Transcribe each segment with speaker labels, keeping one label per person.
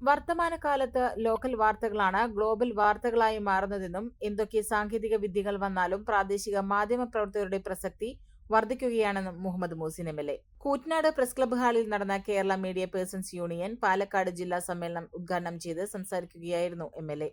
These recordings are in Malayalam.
Speaker 1: വർത്തമാനകാലത്ത് ലോക്കൽ വാർത്തകളാണ് ഗ്ലോബൽ വാർത്തകളായി മാറുന്നതെന്നും എന്തൊക്കെ സാങ്കേതിക വിദ്യകൾ വന്നാലും പ്രാദേശിക മാധ്യമ പ്രവർത്തകരുടെ പ്രസക്തി വർദ്ധിക്കുകയാണെന്നും Muhammad Muhsin M L A. Koottanad press club ഹാളിൽ നടന്ന Kerala media persons union Palakkad ജില്ലാ സമ്മേളനം ഉദ്ഘാടനം ചെയ്ത് സംസാരിക്കുകയായിരുന്നു എം എൽ എ.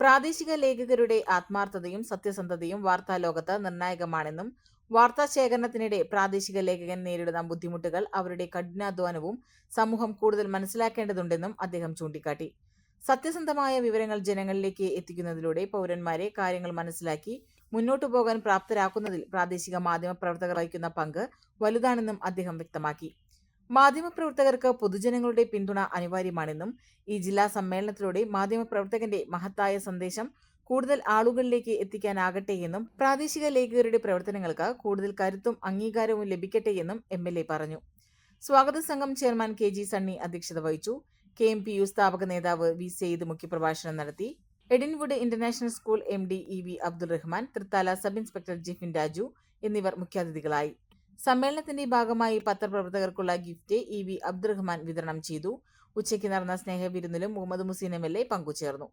Speaker 1: പ്രാദേശിക ലേഖകരുടെ ആത്മാർത്ഥതയും സത്യസന്ധതയും വാർത്താലോകത്ത് നിർണായകമാണെന്നും വാർത്താ ശേഖരണത്തിനിടെ പ്രാദേശിക ലേഖകൻ നേരിടുന്ന ബുദ്ധിമുട്ടുകൾ അവരുടെ കഠിനാധ്വാനവും സമൂഹം കൂടുതൽ മനസ്സിലാക്കേണ്ടതുണ്ടെന്നും അദ്ദേഹം ചൂണ്ടിക്കാട്ടി. സത്യസന്ധമായ വിവരങ്ങൾ ജനങ്ങളിലേക്ക് എത്തിക്കുന്നതിലൂടെ പൗരന്മാരെ കാര്യങ്ങൾ മനസ്സിലാക്കി മുന്നോട്ടു പോകാൻ പ്രാപ്തരാക്കുന്നതിൽ പ്രാദേശിക മാധ്യമ പ്രവർത്തകർ വഹിക്കുന്ന പങ്ക് വലുതാണെന്നും അദ്ദേഹം വ്യക്തമാക്കി. മാധ്യമപ്രവർത്തകർക്ക് പൊതുജനങ്ങളുടെ പിന്തുണ അനിവാര്യമാണെന്നും ഈ ജില്ലാ സമ്മേളനത്തിലൂടെ മാധ്യമപ്രവർത്തകന്റെ മഹത്തായ സന്ദേശം കൂടുതൽ ആളുകളിലേക്ക് എത്തിക്കാനാകട്ടെ എന്നും പ്രാദേശിക ലേഖകരുടെ പ്രവർത്തനങ്ങൾക്ക് കൂടുതൽ കരുത്തും അംഗീകാരവും ലഭിക്കട്ടെ എന്നും എം എൽ എ പറഞ്ഞു. സ്വാഗത സംഘം ചെയർമാൻ കെ ജി സണ്ണി അധ്യക്ഷത വഹിച്ചു. കെ എം പി യു സ്ഥാപക നേതാവ് വി സെയ്ദ് മുഖ്യപ്രഭാഷണം നടത്തി. Edinwood international school M D E V Abdul Rahman Thrithala sub inspector Jifin Raju എന്നിവർ മുഖ്യാതിഥികളായി. സമ്മേളനത്തിന്റെ ഭാഗമായി പത്രപ്രവർത്തകർക്കുള്ള ഗിഫ്റ്റ് ഇ വി അബ്ദുറഹ്മാൻ വിതരണം ചെയ്തു. ഉച്ചയ്ക്ക് നടന്ന സ്നേഹവിരുന്നിലും Muhammad Muhsin M L A പങ്കുചേർന്നു.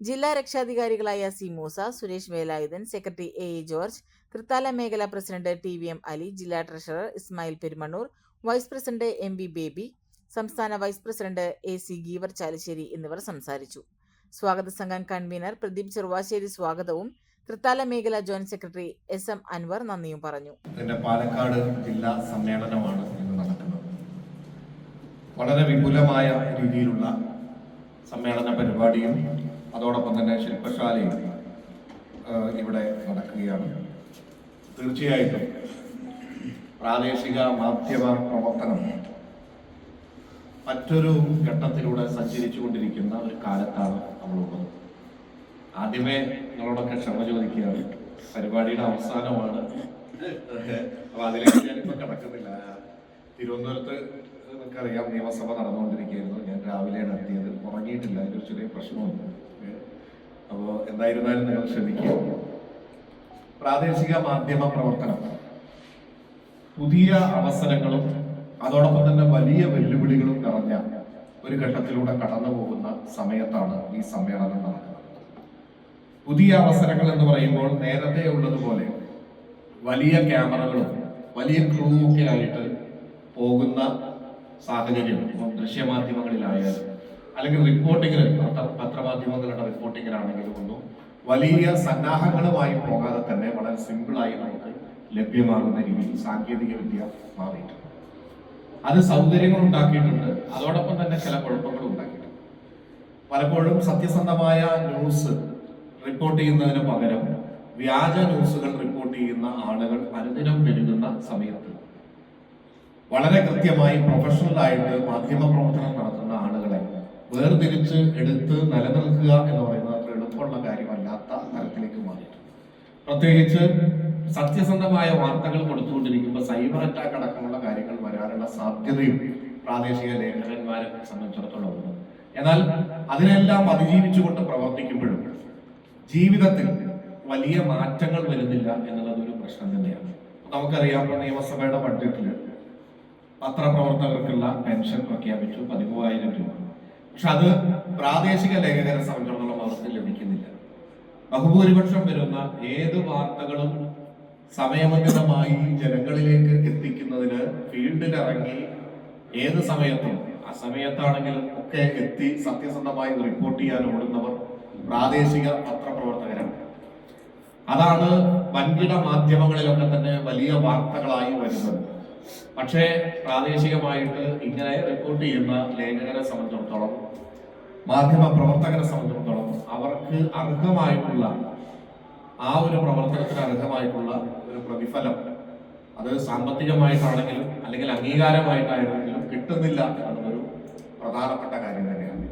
Speaker 1: ജില്ലാ രക്ഷാധികാരികളായ C Moosa Suresh Velayudhan secretary A A George Thrithala മേഖല president T V M Ali ജില്ലാ treasurer Ismail Perumannur vice president M B Baby സംസ്ഥാന vice president A C Geevar Chalissery എന്നിവർ സംസാരിച്ചു. സ്വാഗത സംഘം കൺവീനർ പ്രദീപ് ചെറുവാശ്ശേരി സ്വാഗതവും തൃത്താല മേഖല joint secretary S M Anwar നന്ദിയും പറഞ്ഞു.
Speaker 2: പാലക്കാട് ജില്ലാ സമ്മേളനമാണ് വളരെ വിപുലമായ രീതിയിലുള്ള സമ്മേളന പരിപാടിയും അതോടൊപ്പം തന്നെ ശില്പശാലയും ഇവിടെ നടക്കുകയാണ്. തീർച്ചയായിട്ടും പ്രാദേശിക മാധ്യമ പ്രവർത്തനം മറ്റൊരു ഘട്ടത്തിലൂടെ സഞ്ചരിച്ചു കൊണ്ടിരിക്കുന്ന ഒരു കാലത്താണ് നമ്മളുള്ളത്. ആദ്യമേ നിങ്ങളോടൊക്കെ ക്ഷമ ചോദിക്കുകയാണ്. പരിപാടിയുടെ അവസാനമാണ്. അപ്പൊ അതിലേക്ക് ഞാനിപ്പോ കിടക്കുന്നില്ല. തിരുവനന്തപുരത്ത് നിങ്ങൾക്കറിയാം നിയമസഭ നടന്നുകൊണ്ടിരിക്കുകയായിരുന്നു. ഞാൻ രാവിലെയാണ് എത്തിയത്. ഉറങ്ങിയിട്ടില്ല. അതിന്റെ ചെറിയ പ്രശ്നമുണ്ട്. അപ്പോൾ എന്തായിരുന്നാലും നിങ്ങൾ ശ്രമിക്കുക പ്രാദേശിക മാധ്യമ പ്രവർത്തനം. പുതിയ അവസരങ്ങളും അതോടൊപ്പം തന്നെ വലിയ വെല്ലുവിളികളും നിറഞ്ഞ ഒരു ഘട്ടത്തിലൂടെ കടന്നു പോകുന്ന സമയത്താണ് ഈ സമ്മേളനം നടക്കുന്നത്. പുതിയ അവസരങ്ങൾ എന്ന് പറയുമ്പോൾ നേരത്തെ ഉള്ളതുപോലെ വലിയ ക്യാമറകളും വലിയ ക്രൂവും ഒക്കെ ആയിട്ട് പോകുന്ന സാഹചര്യം ദൃശ്യമാധ്യമങ്ങളിലായാലും അല്ലെങ്കിൽ റിപ്പോർട്ടിങ്ങിൽ പത്ര പത്രമാധ്യമങ്ങളുടെ റിപ്പോർട്ടിങ്ങിലാണെങ്കിലും ഒന്നും വലിയ സന്നാഹങ്ങളുമായി പോകാതെ തന്നെ വളരെ സിമ്പിളായി നമുക്ക് ലഭ്യമാകുന്ന രീതിയിൽ സാങ്കേതിക വിദ്യ മാറിയിട്ടുണ്ട്. അത് സൗകര്യങ്ങൾ ഉണ്ടാക്കിയിട്ടുണ്ട്. അതോടൊപ്പം തന്നെ ചില കുഴപ്പങ്ങളും ഉണ്ടാക്കിയിട്ടുണ്ട്. പലപ്പോഴും സത്യസന്ധമായ ന്യൂസ് റിപ്പോർട്ട് ചെയ്യുന്നതിന് പകരം വ്യാജ ന്യൂസുകൾ റിപ്പോർട്ട് ചെയ്യുന്ന ആളുകൾ അനുദിനം പെരുകുന്ന സമയത്ത് വളരെ കൃത്യമായി പ്രൊഫഷണൽ ആയിട്ട് മാധ്യമ പ്രവർത്തനം നടത്തുന്ന ആളുകളെ വേർതിരിച്ച് എടുത്ത് നിലനിൽക്കുക എന്ന് പറയുന്നത് അത്ര എളുപ്പമുള്ള കാര്യമല്ലാത്ത തരത്തിലേക്ക് മാറിയിട്ടുണ്ട്. പ്രത്യേകിച്ച് സത്യസന്ധമായ വാർത്തകൾ കൊടുത്തുകൊണ്ടിരിക്കുമ്പോൾ സൈബർ അറ്റാക്ക് അടക്കമുള്ള കാര്യങ്ങൾ വരാനുള്ള സാധ്യതയും പ്രാദേശിക ലേഖകന്മാരെ സംബന്ധിച്ചിടത്തോളം ഉണ്ട്. എന്നാൽ അതിനെല്ലാം അതിജീവിച്ചുകൊണ്ട് പ്രവർത്തിക്കുമ്പോഴും ജീവിതത്തിൽ വലിയ മാറ്റങ്ങൾ വരുന്നില്ല എന്നുള്ളത് ഒരു പ്രശ്നം തന്നെയാണ്. നമുക്കറിയാം നിയമസഭയുടെ ബഡ്ജറ്റിൽ പത്രപ്രവർത്തകർക്കുള്ള പെൻഷൻ പ്രഖ്യാപിച്ചു പതിമൂവായിരം രൂപ. പക്ഷെ അത് പ്രാദേശിക ലേഖകരെ സംബന്ധിച്ചിടത്തോളം അവർക്ക് ലഭിക്കുന്നില്ല. ബഹുഭൂരിപക്ഷം വരുന്ന ഏത് വാർത്തകളും സമയബന്ധിതമായി ജനങ്ങളിലേക്ക് എത്തിക്കുന്നതിന് ഫീൽഡിലിറങ്ങി ഏത് സമയത്തും ആ സമയത്താണെങ്കിലും ഒക്കെ എത്തി സത്യസന്ധമായി റിപ്പോർട്ട് ചെയ്യാൻ ഓടുന്നവർ പ്രാദേശിക പത്രപ്രവർത്തകരാണ് അതാണ് വൻകിട മാധ്യമങ്ങളിലൊക്കെ തന്നെ വലിയ വാർത്തകളായി വരുന്നത്. പക്ഷേ പ്രാദേശികമായിട്ട് ഇങ്ങനെ റിപ്പോർട്ട് ചെയ്യുന്ന ലേഖകരെ സംബന്ധിച്ചിടത്തോളം മാധ്യമ പ്രവർത്തകരെ സംബന്ധിച്ചിടത്തോളം അവർക്ക് അർഹമായിട്ടുള്ള ആ ഒരു പ്രവർത്തനത്തിന് അർഹമായിട്ടുള്ള ഒരു പ്രതിഫലം അത് സാമ്പത്തികമായിട്ടാണെങ്കിലും അല്ലെങ്കിൽ അംഗീകാരമായിട്ടാണെങ്കിലും കിട്ടുന്നില്ല എന്നതൊരു പ്രധാനപ്പെട്ട കാര്യം തന്നെയാണ്.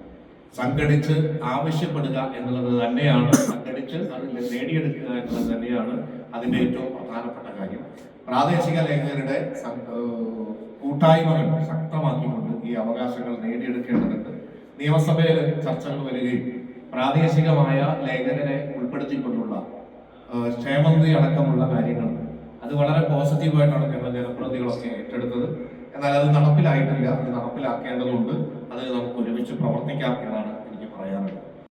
Speaker 2: സംഘടിച്ച് ആവശ്യപ്പെടുക എന്നുള്ളത് തന്നെയാണ് സംഘടിച്ച് അത് നേടിയെടുക്കുക എന്നുള്ളത് തന്നെയാണ് അതിന്റെ ഏറ്റവും പ്രധാനപ്പെട്ട കാര്യം. പ്രാദേശിക ലേഖകരുടെ കൂട്ടായ്മകൾ ശക്തമാക്കിക്കൊണ്ട് ഈ അവകാശങ്ങൾ നേടിയെടുക്കേണ്ടതുണ്ട്. നിയമസഭയിൽ ചർച്ചകൾ വരികയും പ്രാദേശികമായ ലേഖകരെ ഉൾപ്പെടുത്തിക്കൊണ്ടുള്ള ക്ഷേമനിധി അടക്കമുള്ള കാര്യങ്ങൾ. അത് വളരെ പോസിറ്റീവായിട്ടാണ് ഞങ്ങൾ ജനപ്രതിനിധികളൊക്കെ ഏറ്റെടുത്തത്. എന്നാൽ അത് നടപ്പിലായിട്ടില്ല. അത് നടപ്പിലാക്കേണ്ടതുണ്ട്. അത് നമുക്ക് ഒരുമിച്ച് പ്രവർത്തിക്കാം എന്നാണ്